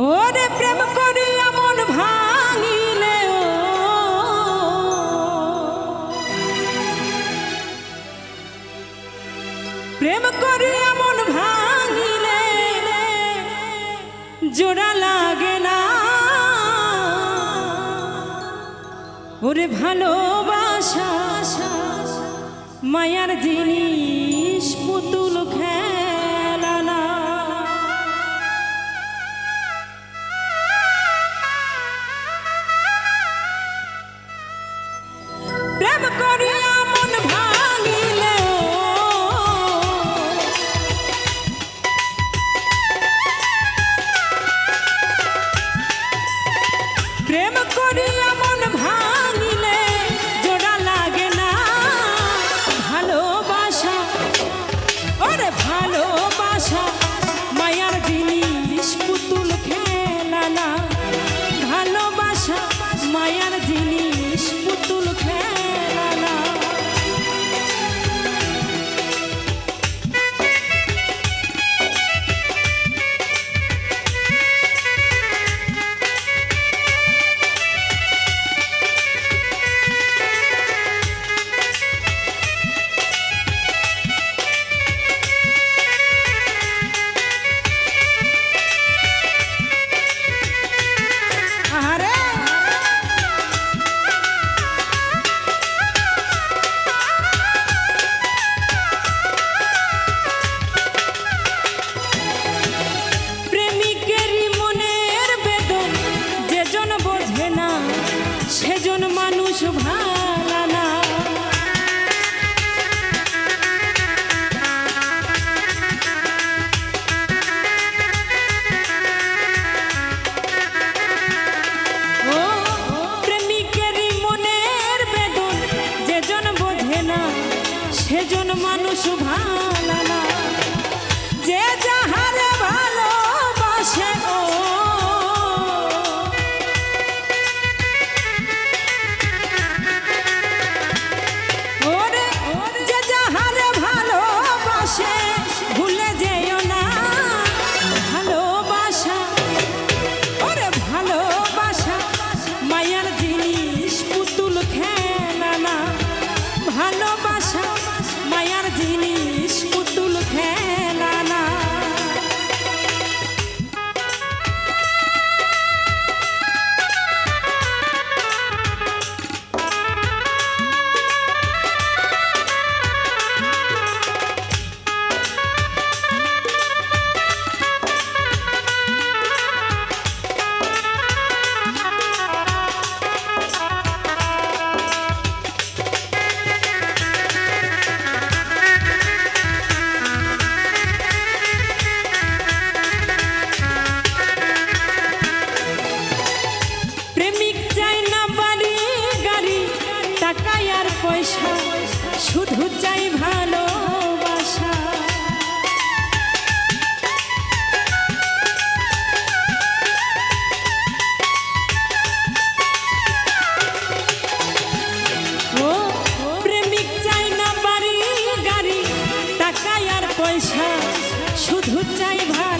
ওরে প্রেম প্রেম মন ভাঙিলে জোড়া ওরে ভালোবাসা মায়ার জিনিস পুতুল প্রেম করিয়া একজন মানুষ ভাই। শুধু চাই ভালোবাসা। ও প্রেমিক চাই না গাড়ি টাকা আর পয়সা শুধু চাই ভালো